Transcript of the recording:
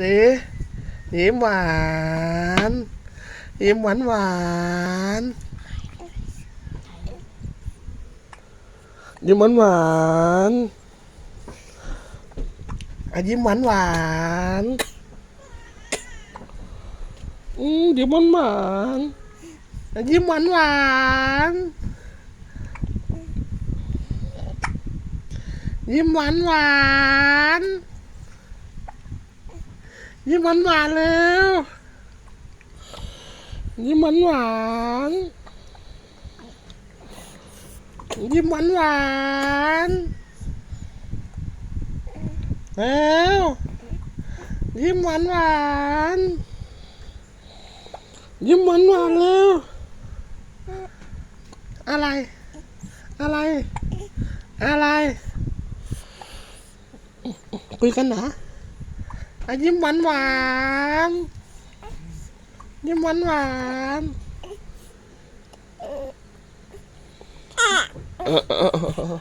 สิยิ้มหวานยิ้มหวานหวานยิ้มหวานหวานอะยิ้มหวานหวานอืมยิ้มหวานหวานอะยิ้มหวานหวานยิ้มหวานหวาน ยิ้มหวานหวานเร็วยิ้มหวานหวานยิ้มหวานหวานเร็วยิ้มหวานหวานยิ้มหวานหวานเร็วอะไร อะไร อะไรคุยกันนะ อะยิ้มหวานหวานยิ้มหวานหวานเออเออเออเออ